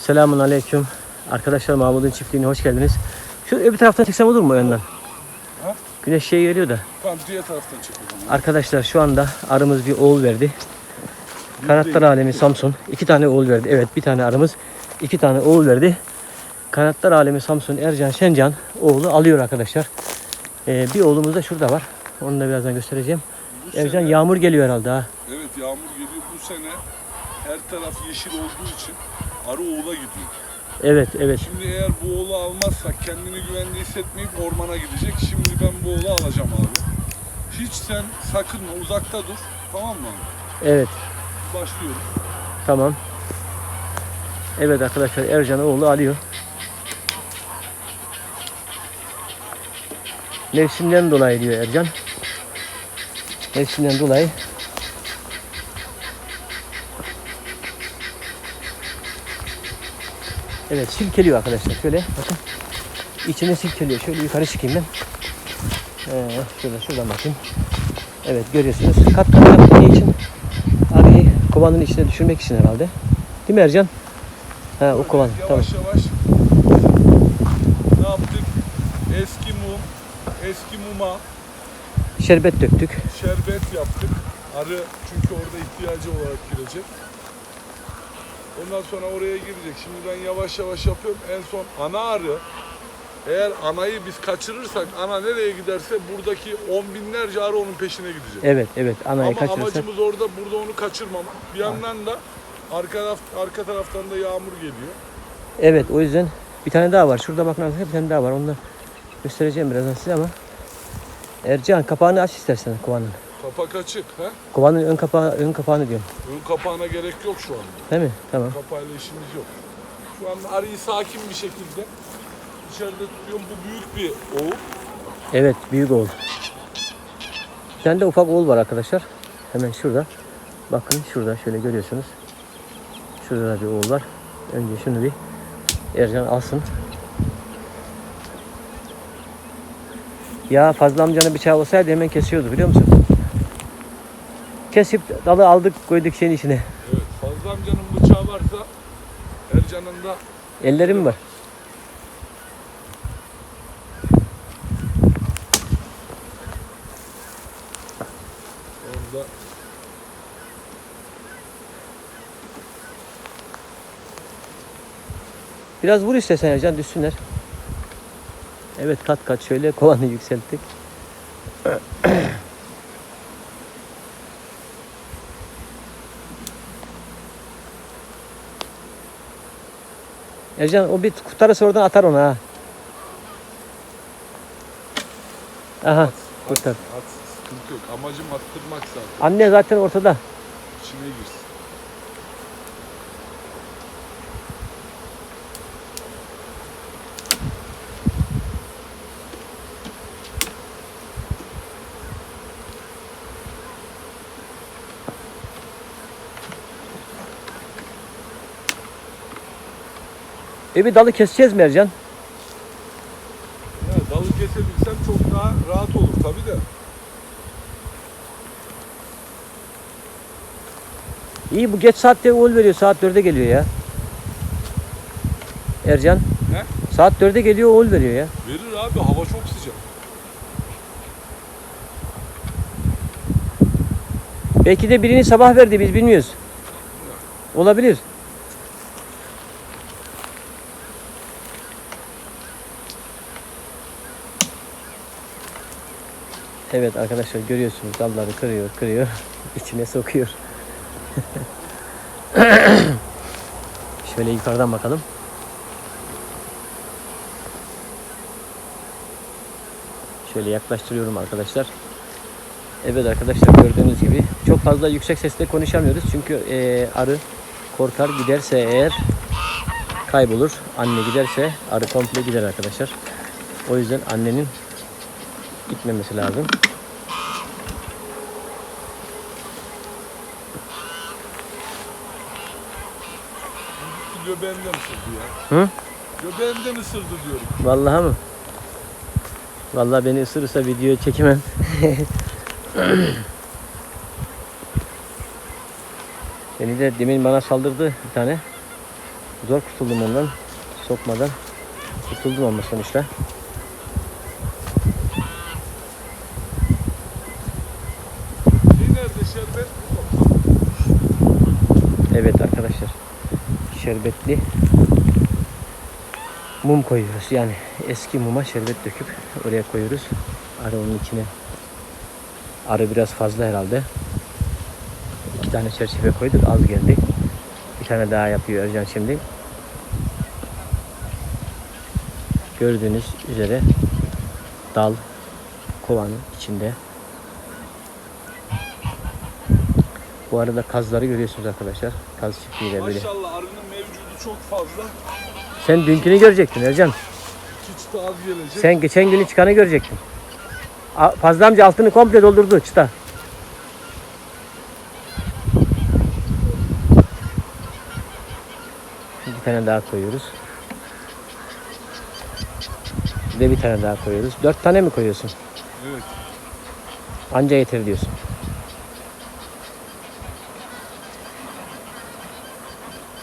Selamun aleyküm. Arkadaşlar Mahmut'un çiftliğine hoş geldiniz. Şu öbür taraftan çeksem olur mu önden? Ha? Güneş şey geliyor da. Tamam diğer taraftan çekelim. Arkadaşlar şu anda arımız bir oğul verdi. Kanatlar alemi Samsun. iki tane oğul verdi. Evet bir tane arımız iki tane oğul verdi. Kanatlar alemi Samsun Ercan Şencan oğlu alıyor arkadaşlar. Ee, bir oğlumuz da şurada var. Onu da birazdan göstereceğim. Bu Ercan sene, yağmur geliyor herhalde ha. evet yağmur geliyor. Bu sene her taraf yeşil olduğu için arı oğula gidiyor. Evet evet. Şimdi eğer bu oğlu almazsak kendini güvende hissetmeyip ormana gidecek. Şimdi ben bu oğlu alacağım abi. Hiç sen sakınma uzakta dur. Tamam mı? Evet Başlıyoruz. tamam. Evet arkadaşlar Ercan oğlu alıyor. Mevsimden dolayı diyor Ercan. Mevsimden dolayı. Evet silkeliyor arkadaşlar. Şöyle bakın. İçine silkeliyor. Şöyle yukarı çıkayım ben. Ee, şurada şuradan bakayım. Evet görüyorsunuz. Kat kat yaptığı için arıyı kovanın içine düşürmek için herhalde. Değil mi Ercan? Ha o kovan. Tamam. Yavaş yavaş. Ne yaptık? Eski mum, eski muma Şerbet döktük. şerbet yaptık. Arı çünkü orada ihtiyacı olarak girecek. Ondan sonra oraya girecek. Şimdi ben yavaş yavaş yapıyorum. En son ana arı eğer anayı biz kaçırırsak ana nereye giderse buradaki on binlerce arı onun peşine gidecek. Evet evet anayı Ama kaçırırsak. amacımız orada burada onu kaçırmamak. Bir yandan da arka, arka taraftan da yağmur geliyor. Evet o yüzden bir tane daha var. Şurada bakın arkadaşlar bir tane daha var. Onu da göstereceğim birazdan size ama. Ercan kapağını aç istersen kovanın. Kapak açık. He? Kovanın ön kapağı ön kapağını diyorum. Ön kapağına gerek yok şu anda. Değil mi? Tamam. Kapağıyla işimiz yok. Şu anda arıyı sakin bir şekilde içeride tutuyorum. Bu büyük bir oğul. Evet büyük oğul. Bir tane de ufak oğul var arkadaşlar. Hemen şurada. Bakın şurada şöyle görüyorsunuz. Şurada da bir oğul var. Önce şunu bir Ercan alsın. Ya Fazlı amcanın bıçağı olsaydı hemen kesiyordu biliyor musun? Kesip dalı aldık koyduk şeyin içine. Evet, Fazlı amcanın bıçağı varsa Ercan'ın da Ellerim var. onda Biraz vur istesen Ercan düşsünler. Evet kat kat şöyle kovanı yükselttik. Ercan o bir kurtarırsa oradan atar onu ha. Aha kurtar. at, sıkıntı yok. Amacım attırmak zaten. Anne zaten ortada. İçine girsin. E bir dalı keseceğiz mi Ercan? Ya, dalı kesebilsem çok daha rahat olur tabii de. İyi bu geç saatte oğul veriyor. Saat 4'e geliyor ya. Ercan. Ne? Saat 4'e geliyor oğul veriyor ya. Verir abi hava çok sıcak. Belki de birini sabah verdi biz bilmiyoruz. Olabilir. Evet arkadaşlar görüyorsunuz dalları kırıyor kırıyor içine sokuyor. Şöyle yukarıdan bakalım. Şöyle yaklaştırıyorum arkadaşlar. Evet arkadaşlar gördüğünüz gibi çok fazla yüksek sesle konuşamıyoruz çünkü eee, arı korkar giderse eğer kaybolur. Anne giderse arı komple gider arkadaşlar. O yüzden annenin gitmemesi lazım. Göbeğimden ısırdı ya. Hı? Göbeğimden ısırdı diyorum. Vallahi mı? Vallahi beni ısırırsa video çekemem. beni de demin bana saldırdı bir tane. Zor kurtuldum ondan. Sokmadan. Kurtuldum ama sonuçta. Şey nerede şerbet? Evet arkadaşlar. Şerbetli mum koyuyoruz. Yani eski muma şerbet döküp oraya koyuyoruz. Arı onun içine. Arı biraz fazla herhalde. İki tane çerçeve koyduk. Az geldi. Bir tane daha yapıyor Ercan şimdi. Gördüğünüz üzere dal kovanın içinde. Bu arada kazları görüyorsunuz arkadaşlar. Kaz çiftliğiyle böyle. Maşallah arının mevcudu çok fazla. Sen dünkünü görecektin Ercan. De az gelecek. Sen geçen günü çıkanı görecektin. Fazla amca altını komple doldurdu çıta. Bir tane daha koyuyoruz. Bir de bir tane daha koyuyoruz. Dört tane mi koyuyorsun? Evet. Anca yeter diyorsun.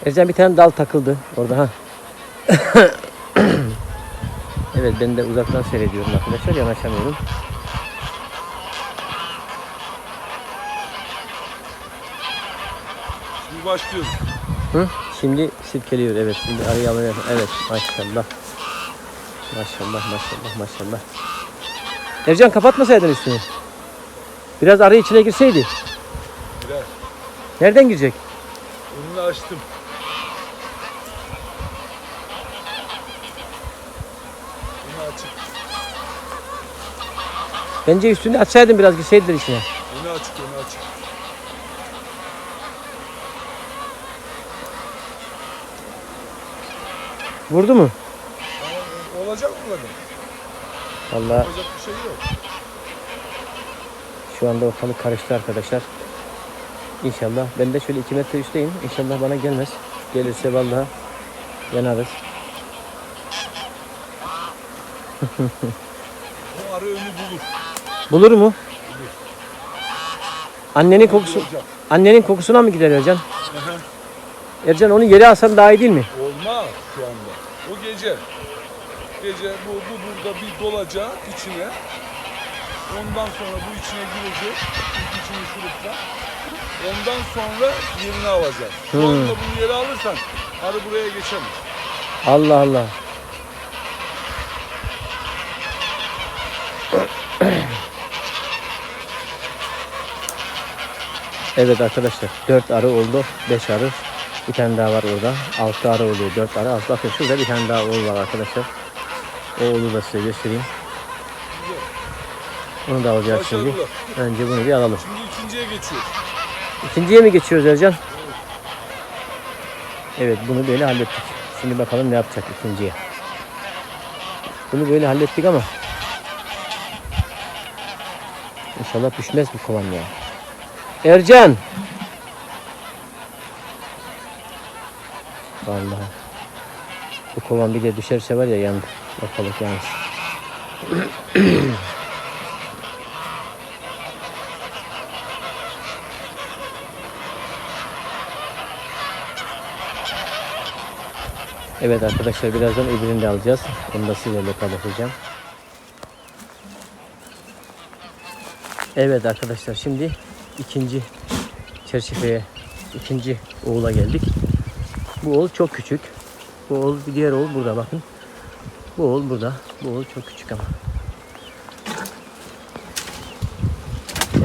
Ercan bir tane dal takıldı orada ha. evet ben de uzaktan seyrediyorum arkadaşlar yanaşamıyorum. Şimdi başlıyoruz. Hı? Şimdi sirkeliyor evet şimdi arayı alıyor. Evet maşallah. Maşallah maşallah maşallah. Ercan kapatmasaydın üstünü. Biraz arı içine girseydi. Birer. Nereden girecek? Önünü açtım. Önü açık. Bence üstünü açsaydın biraz girseydiler içine. Önü açık, önü açık. Vurdu mu? Ama olacak mı böyle? Vallahi Olacak bir şey yok. Şu anda ortalık karıştı arkadaşlar. İnşallah ben de şöyle 2 metre üstteyim. İnşallah bana gelmez. Gelirse vallahi yanarız. Bu arı önü bulur. Bulur mu? Annenin kokusu annenin kokusuna mı gider Ercan? Ercan onu yere alsan daha iyi değil mi? Olmaz şu anda. O gece. Gece bu, bu burada bir dolacak içine. Ondan sonra bu içine girecek. İlk içini şurupla. Ondan sonra yerini alacak. Şu Hmm. anda bunu yere alırsan arı buraya geçemez. Allah Allah. Evet arkadaşlar 4 arı oldu 5 arı bir tane daha var orada 6 arı oluyor 4 arı Az bakın şurada bir tane daha oğul var arkadaşlar o oğlu da size göstereyim onu da alacağız şimdi önce bunu bir alalım Şimdi ikinciye geçiyoruz. İkinciye mi geçiyoruz Ercan? Evet bunu böyle hallettik. Şimdi bakalım ne yapacak ikinciye. Bunu böyle hallettik ama İnşallah düşmez bu kovan ya. Ercan! Vallahi bu kovan bir de düşerse var ya yandı. Ortalık yalnız. Evet arkadaşlar birazdan öbürünü de alacağız. Onu da sizlerle paylaşacağım. Evet arkadaşlar şimdi ikinci çerçeveye, ikinci oğula geldik. Bu oğul çok küçük. Bu oğul bir diğer oğul burada bakın. Bu oğul burada. Bu oğul çok küçük ama.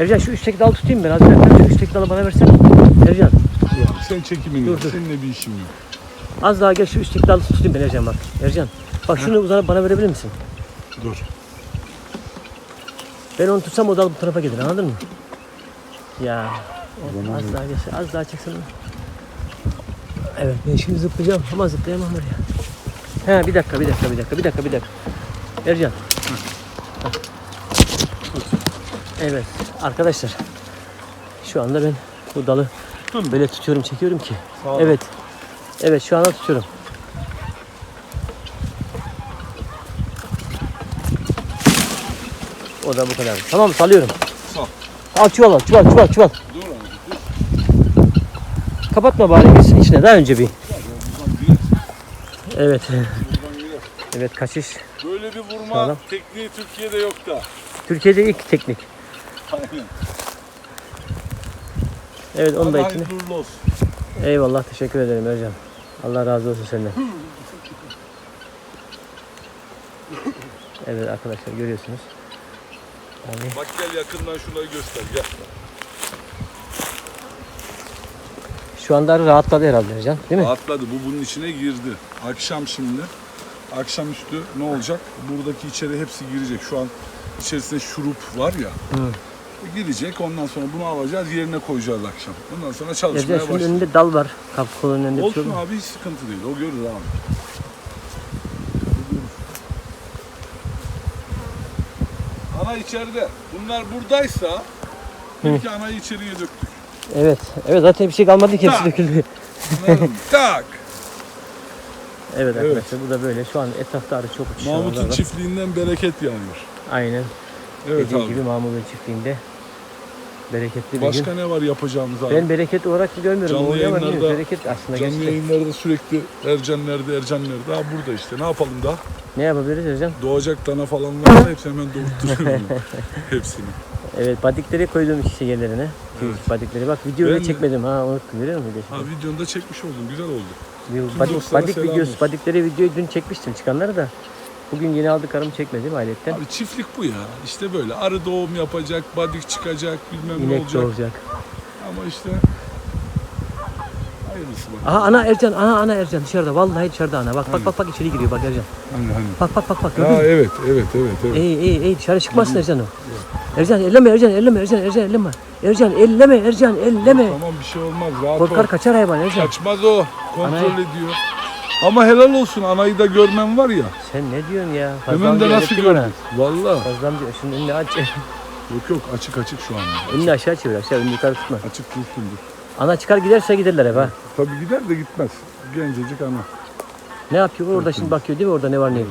Ercan şu üstteki dalı tutayım ben. Hadi dakika şu üstteki dalı bana versene. Ercan Sen çekimini Dur, dur. Seninle bir işim yok. az daha gel şu üstteki dalı tutayım ben Ercan bak. Ercan bak şunu uzanıp bana verebilir misin? Dur. Ben onu tutsam o dal bu tarafa gelir anladın mı? Ya o- az daha geçse az daha çeksene. Evet ben şimdi zıplayacağım ama zıplayamam oraya. He bir dakika bir dakika bir dakika bir dakika bir dakika. Ercan. Hah. Evet arkadaşlar. Şu anda ben bu dalı Tuttun mu? böyle tutuyorum çekiyorum ki. Evet. Evet şu anda tutuyorum. O da bu kadar. Tamam salıyorum. Sağ. Al çuval al çuval çuval çuval. Dur abi. Dur. Kapatma bari girsin içine daha önce bir. Evet. Evet kaçış. Böyle bir vurma Sağlam. tekniği Türkiye'de yok da. Türkiye'de ilk teknik. Aynen. Evet onu da ekle. Eyvallah teşekkür ederim Ercan. Allah razı olsun senden. Evet arkadaşlar görüyorsunuz. Yani Bak gel yakından şurayı göster gel. şu anda rahatladı herhalde Ercan değil mi? Atladı bu bunun içine girdi. Akşam şimdi. Akşamüstü ne olacak? Buradaki içeri hepsi girecek. Şu an içerisinde şurup var ya. Hı. Girecek ondan sonra bunu alacağız yerine koyacağız akşam. Ondan sonra çalışmaya başlayacağız. önünde dal var. Kap kolunun önünde şey Olsun abi hiç sıkıntı değil. O görür abi. Ana içeride. Bunlar buradaysa ilk anayı içeriye döktük. Evet. Evet zaten bir şey kalmadı ki hepsi Tak. döküldü. Anladın mı? tak. Evet Evet. arkadaşlar bu da böyle. Şu an etrafta arı çok uçuşuyor. Mahmut'un oralarda. çiftliğinden bereket yağıyor. Aynen. Evet Dediğim abi. gibi Mahmut'un çiftliğinde bereketli bir Başka gün. ne var yapacağımız abi? Ben bereket olarak görmüyorum. Canlı Orada ama yayınlarda- bereket aslında Canlı gerçekten. yayınlarda sürekli Ercan nerede, Ercan nerede? Ha burada işte. Ne yapalım daha? Ne yapabiliriz Ercan? Doğacak dana falan varsa hepsi hemen doğurtturuyorum. Hepsini. Evet badikleri koydum işte yerlerine. Evet. Badikleri bak videoyu da Ben- çekmedim ha unuttum görüyor musun? Ha videonda çekmiş oldum. Güzel oldu. Bir badik, dostlara badik selam videosu, olsun. badikleri videoyu dün çekmiştim çıkanları da. Bugün yeni aldıklarımı çekmedim ayrıca. Abi çiftlik bu ya. İşte böyle arı doğum yapacak, badik çıkacak, bilmem ne İnek olacak. doğuracak. Ama işte hayırlısı bak. Aha ana Ercan, aha ana Ercan dışarıda. Vallahi dışarıda ana. Bak bak bak bak içeri giriyor bak Ercan. Hani hani. Bak bak bak bak gördün Ha mü? evet, evet, evet, evet. İyi iyi iyi dışarı çıkmasın Ercan o. Ercan elleme Ercan elleme Ercan Ercan elleme. Ercan elleme Ercan elleme. Tamam bir şey olmaz. Rahat Korkar ol. kaçar hayvan Ercan. Kaçmaz o. Kontrol Anayı- ediyor. Ama helal olsun anayı da görmem var ya. Sen ne diyorsun ya? Hemen de nasıl gördün? Valla. Fazla amca şunun önünü aç. Yok yok açık açık şu anda. önünü aşağı çevir aşağı önünü yukarı tutma. Açık dursun dur. Ana çıkar giderse giderler hep ha. Tabii gider de gitmez. Gencecik ana. Ne yapıyor orada şimdi bakıyor değil mi orada ne var ne yok.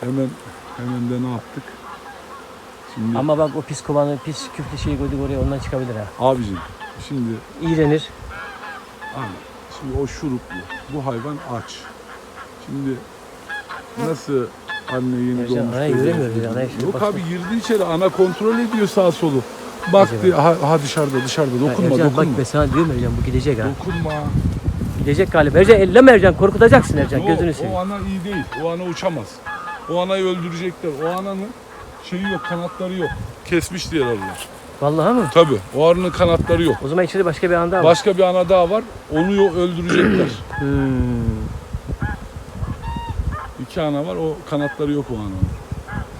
Hemen hemen de ne yaptık? Şimdi Ama bak o pis kovanı pis küflü şeyi koyduk oraya ondan çıkabilir ha. abicim şimdi İğrenir. abi şimdi o şuruplu. Bu hayvan aç. Şimdi nasıl anne yeni doğmuş. bile, gibi. anayı şimdi Yok baksana. abi girdi içeri ana kontrol ediyor sağ solu. Baktı ha, ha dışarıda dışarıda dokunma Ercan bak dokunma. ben sana diyorum Ercan bu gidecek ha. Dokunma. Gidecek galiba. Ercan elleme Ercan korkutacaksın Ercan O, gözünü o seveyim. ana iyi değil. O ana uçamaz. O anayı öldürecekler. O ananın şeyi yok, kanatları yok. Kesmiş diğer arılar. Vallahi mı? Tabii. O arının kanatları yok. O zaman içeri başka bir anda var. Başka bir ana daha var. Onu yo- öldürecekler. Hmm. İki ana var. O kanatları yok o ananın.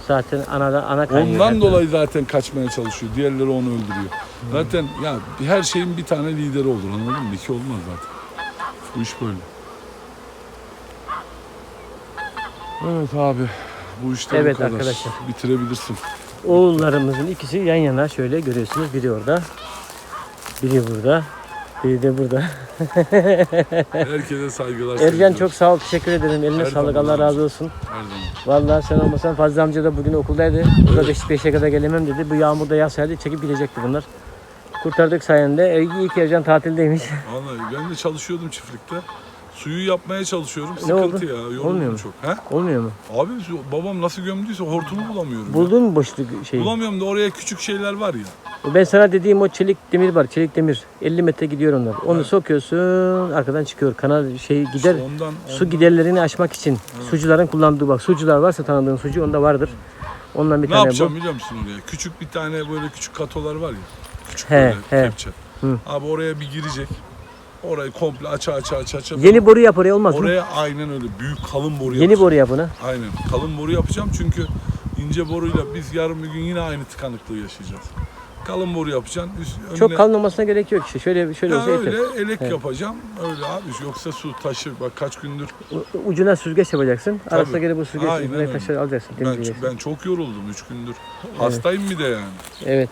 Zaten anadan ana kaynıyor. Ondan zaten. dolayı zaten kaçmaya çalışıyor. Diğerleri onu öldürüyor. Zaten ya her şeyin bir tane lideri olur anladın mı? İki olmaz zaten. Bu iş böyle. Evet abi. Bu işte Evet bu kadar. arkadaşlar. Bitirebilirsin. Oğullarımızın ikisi yan yana şöyle görüyorsunuz. Biri orada. Biri burada. Biri de burada. Herkese saygılar. Ercan sevgiler. çok sağ ol. Teşekkür ederim. Eline Her sağlık. zaman Allah razı olsun. Her zaman. Vallahi sen olmasan Fazlı amca da bugün okuldaydı. Bu da 5 5'e kadar gelemem dedi. Bu yağmurda yağsaydı çekip gidecekti bunlar. Kurtardık sayende. E, iyi ki Ercan tatildeymiş. Vallahi ben de çalışıyordum çiftlikte. Suyu yapmaya çalışıyorum. Ne Sıkıntı oldu? ya. Yoruldum Olmuyor mu? çok. He? Olmuyor mu? Abi babam nasıl gömdüyse hortumu bulamıyorum. ya. Buldun mu boşluk şeyi? Bulamıyorum da oraya küçük şeyler var ya. Ben sana dediğim o çelik demir var. Çelik demir. 50 metre gidiyor onlar. Onu sokuyorsun. Arkadan çıkıyor. Kanal şey gider. İşte ondan, Su ondan- giderlerini aşmak için. Sucuların kullandığı bak. Sucular varsa tanıdığın sucu onda vardır. Ondan bir Ne tane yapacağım bu. biliyor musun oraya? Küçük bir tane böyle küçük katolar var ya. Küçük He, böyle he. kepçe. Abi oraya bir girecek. Orayı komple aça aça aça aça. Yeni boru yap oraya olmaz mı? Oraya aynen öyle büyük kalın boru Yeni yapacağım. boru yap ona. Aynen kalın boru yapacağım çünkü ince boruyla biz yarın bir gün yine aynı tıkanıklığı yaşayacağız. Kalın boru yapacaksın. Üst, önüne- Çok kalın olmasına gerek yok işte. Şöyle şöyle Ya olsa öyle elek Evet. yapacağım. Öyle abi yoksa su taşır. Bak kaç gündür U- Ucuna süzgeç yapacaksın. Arasına göre bu süzgeç Aynen öyle. alacaksın. ben, temizleyeceksin. ben çok yoruldum 3 gündür. Hastayım bir de yani. Evet.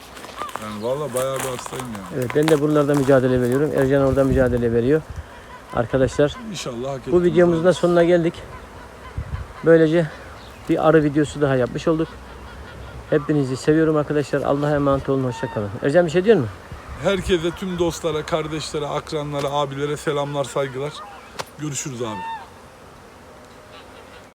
Yani valla bayağı bir hastayım yani. Evet ben de buralarda mücadele veriyorum. Ercan orada mücadele veriyor. Arkadaşlar İnşallah hak bu videomuzun da sonuna geldik. Böylece bir arı videosu daha yapmış olduk. Hepinizi seviyorum arkadaşlar. Allah'a emanet olun. Hoşçakalın. Ercan bir şey diyor mu? Herkese, tüm dostlara, kardeşlere, akranlara, abilere selamlar, saygılar. Görüşürüz abi.